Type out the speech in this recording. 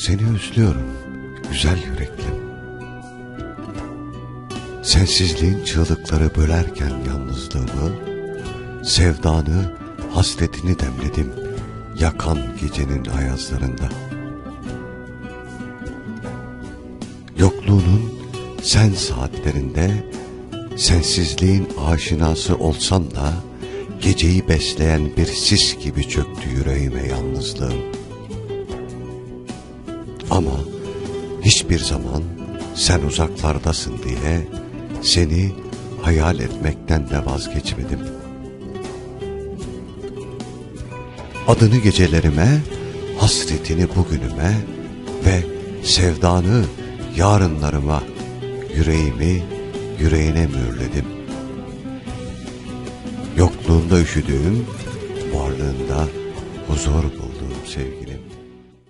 Seni özlüyorum güzel yüreklim. Sensizliğin çığlıkları bölerken yalnızlığımı, sevdanı, hasretini demledim yakan gecenin ayazlarında. Yokluğunun sen saatlerinde sensizliğin aşinası olsam da geceyi besleyen bir sis gibi çöktü yüreğime yalnızlığım. Ama hiçbir zaman sen uzaklardasın diye seni hayal etmekten de vazgeçmedim. Adını gecelerime, hasretini bugünüme ve sevdanı yarınlarıma, yüreğimi yüreğine mühürledim. Yokluğunda üşüdüğüm, varlığında huzur bulduğum sevgilim.